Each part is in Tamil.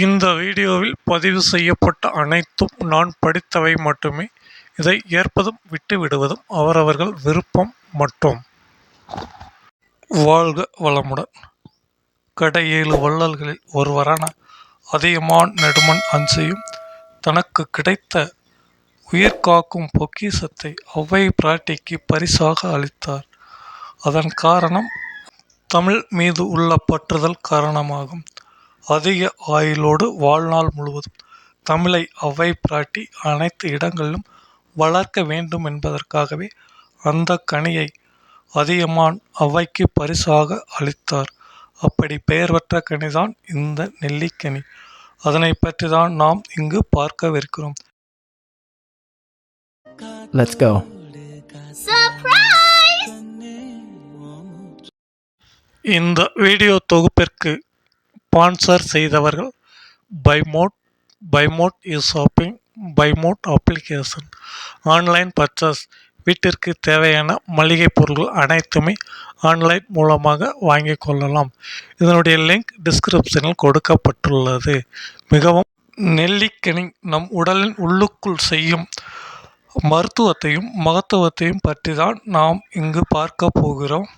இந்த வீடியோவில் பதிவு செய்யப்பட்ட அனைத்தும் நான் படித்தவை மட்டுமே. இதை ஏற்பதும் விட்டுவிடுவதும் அவரவர்கள் விருப்பம் மட்டும். வாழ்க வளமுடன். கடையேழு வள்ளல்களில் ஒருவரான அதியமான் நெடுமன் அஞ்சியும் தனக்கு கிடைத்த உயிர் காக்கும் பொக்கிசத்தை ஒவ்வை பிராட்டிக்கு பரிசாக அளித்தார். அதன் காரணம் தமிழ் மீது உள்ள பற்றுதல் காரணமாகும். அதிக ஆயுளோடு வாழ்நாள் முழுவதும் தமிழை ஔவை பிராட்டி அனைத்து இடங்களிலும் வளர்க்க வேண்டும் என்பதற்காகவே அந்த கனியை அதியமான் ஔவைக்கு பரிசாக அளித்தார் அப்படி பெயர் பெற்ற கனிதான் இந்த நெல்லிக்கனி அதனை பற்றி தான் நாம் இங்கு பார்க்கவிருக்கிறோம் Let's go. Surprise! இந்த வீடியோ தொகுப்பிற்கு ஸ்பான்சர் செய்தவர்கள் பைமோட் பைமோட் இஸ் ஷாப்பிங் பைமோட் அப்ளிகேஷன் ஆன்லைன் பர்ச்சேஸ் வீட்டிற்கு தேவையான மளிகை பொருட்கள் அனைத்துமே ஆன்லைன் மூலமாக வாங்கிக் கொள்ளலாம். இதனுடைய லிங்க் டிஸ்கிரிப்ஷனில் கொடுக்கப்பட்டுள்ளது. மிகவும் நெல்லிக்கனி நம் உடலின் உள்ளுக்குள் செய்யும் மருத்துவத்தையும் மகத்துவத்தையும் பற்றி தான் நாம் இங்கு பார்க்க போகிறோம்.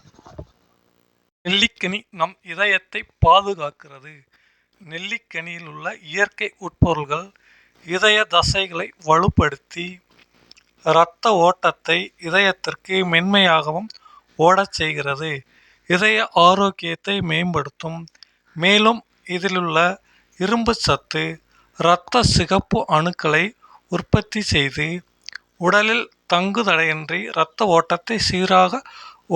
நெல்லிக்கனி நம் இதயத்தை பாதுகாக்கிறது. நெல்லிக்கனியில் உள்ள இயற்கை உட்பொருள்கள் இதய தசைகளை வலுப்படுத்தி இரத்த ஓட்டத்தை இதயத்திற்கு மென்மையாகவும் ஓடச் செய்கிறது. இதய ஆரோக்கியத்தை மேம்படுத்தும். மேலும் இதிலுள்ள இரும்பு சத்து இரத்த சிகப்பு அணுக்களை உற்பத்தி செய்து உடலில் தங்குதடையின்றி இரத்த ஓட்டத்தை சீராக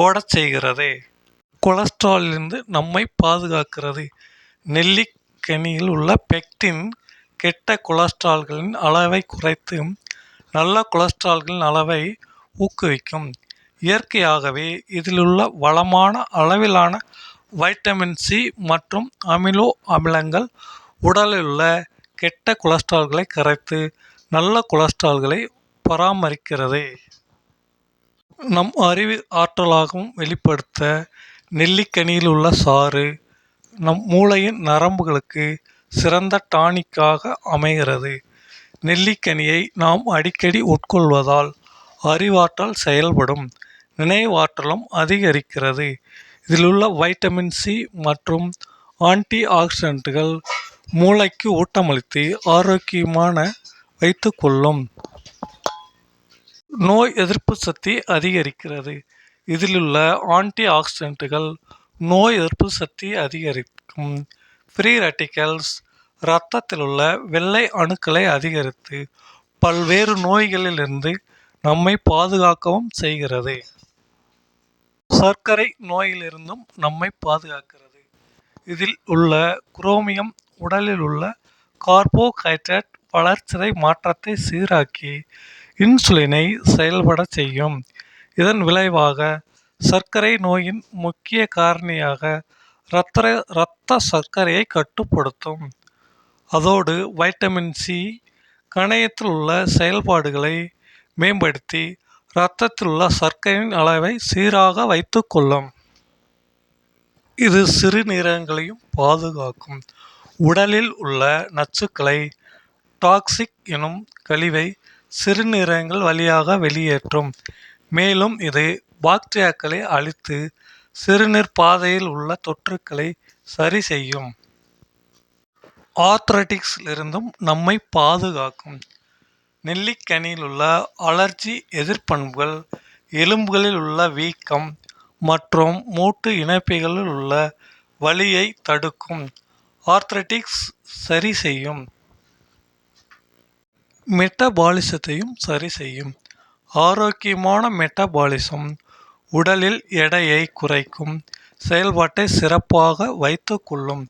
ஓடச் செய்கிறது. கொலஸ்ட்ராலிலிருந்து நம்மை பாதுகாக்கிறது. நெல்லிக்கனியில் உள்ள பெக்டின் கெட்ட கொலஸ்ட்ரால்களின் அளவை குறைத்து நல்ல கொலஸ்ட்ரால்களின் அளவை ஊக்குவிக்கும். இயற்கையாகவே இதிலுள்ள வளமான அளவிலான வைட்டமின் சி மற்றும் அமினோ அமிலங்கள் உடலில் உள்ள கெட்ட கொலஸ்ட்ரால்களை கரைத்து நல்ல கொலஸ்ட்ரால்களை பராமரிக்கிறது. நம் அறிவு ஆற்றலாகவும் வெளிப்படுத்த நெல்லிக்கனியில் உள்ள சாறு நம் மூளையின் நரம்புகளுக்கு சிறந்த டானிக்காக அமைகிறது. நெல்லிக்கனியை நாம் அடிக்கடி உட்கொள்வதால் அறிவாற்றல் செயல்படும் நினைவாற்றலும் அதிகரிக்கிறது. இதிலுள்ள வைட்டமின் சி மற்றும் ஆன்டி ஆக்சிடென்ட்டுகள் மூளைக்கு ஊட்டமளித்து ஆரோக்கியமான வைத்துக்கொள்ளும் நோய் எதிர்ப்பு சக்தி அதிகரிக்கிறது. இதிலுள்ள ஆன்டி ஆக்சிடென்ட்டுகள் நோய் எதிர்ப்பு சக்தி அதிகரிக்கும். ஃப்ரீ ரெட்டிகல்ஸ் இரத்தத்தில் உள்ள வெள்ளை அணுக்களை அதிகரித்து பல்வேறு நோய்களிலிருந்து நம்மை பாதுகாக்கவும் செய்கிறது. சர்க்கரை நோயிலிருந்தும் நம்மை பாதுகாக்கிறது. இதில் உள்ள குரோமியம் உடலில் உள்ள கார்போஹைட்ரேட் வளர்ச்சிதை மாற்றத்தை சீராக்கி இன்சுலினை செயல்பட செய்யும். இதன் விளைவாக சர்க்கரை நோயின் முக்கிய காரணியாக இரத்த இரத்த சர்க்கரையை கட்டுப்படுத்தும். அதோடு வைட்டமின் சி கணையத்தில் உள்ள செயல்பாடுகளை மேம்படுத்தி இரத்தத்தில் உள்ள சர்க்கரையின் அளவை சீராக வைத்துக்கொள்ளும் இது சிறுநீரகங்களையும் பாதுகாக்கும். உடலில் உள்ள நச்சுக்களை டாக்சிக் எனும் கழிவை சிறுநீரகங்கள் வழியாக வெளியேற்றும். மேலும் இது பாக்டீரியாக்களை அழித்து சிறுநீர் பாதையில் உள்ள தொற்றுக்களை சரி செய்யும். ஆர்த்ரட்டிக்ஸிலிருந்தும் நம்மை பாதுகாக்கும். நெல்லிக்கனியில் உள்ள அலர்ஜி எதிர்ப்பண்புகள் எலும்புகளில் உள்ள வீக்கம் மற்றும் மூட்டு இணைப்பிகளில் உள்ள வலியை தடுக்கும். ஆர்த்ரட்டிக்ஸ் சரி செய்யும். மெட்டபாலிசத்தையும் சரி செய்யும். ஆரோக்கியமான மெட்டபாலிசம் உடலில் எடையை குறைக்கும் செயல்பாட்டை சிறப்பாக வைத்துக்கொள்ளும்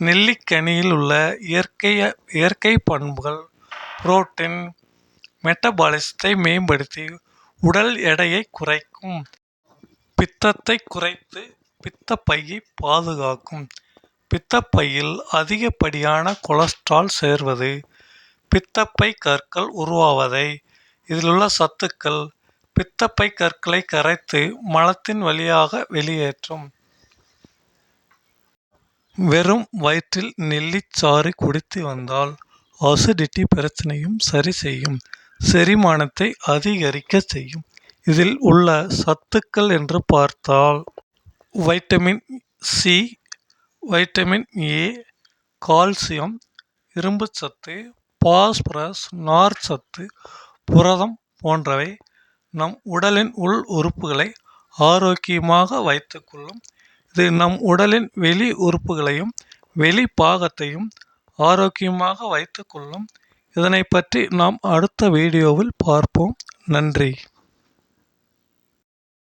நெல்லிக்கனியில் உள்ள இயற்கை இயற்கை பண்புகள் புரோட்டீன் மெட்டபாலிசத்தை மேம்படுத்தி உடல் எடையை குறைக்கும் பித்தத்தை குறைத்து பித்தப்பையை பாதுகாக்கும். பித்தப்பையில் அதிகப்படியான கொலஸ்ட்ரால் சேர்வது பித்தப்பை கற்கள் உருவாவதை இதிலுள்ள சத்துக்கள் பித்தப்பை கற்களை கரைத்து மலத்தின் வழியாக வெளியேற்றும். வெறும் வயிற்றில் நெல்லிச்சாறு குடித்து வந்தால் அசிடிட்டி பிரச்சனையும் சரி செய்யும். செரிமானத்தை அதிகரிக்க செய்யும். இதில் உள்ள சத்துக்கள் என்று பார்த்தால் vitamin C vitamin A calcium இரும்புச்சத்து பாஸ்பரஸ் நார்ச்சத்து புரதம் போன்றவை நம் உடலின் உள் உறுப்புகளை ஆரோக்கியமாக வைத்துக்கொள்ளும் இது நம் உடலின் வெளி உறுப்புகளையும் வெளி பாகத்தையும் ஆரோக்கியமாக வைத்துக்கொள்ளும் இதனை பற்றி நாம் அடுத்த வீடியோவில் பார்ப்போம். நன்றி.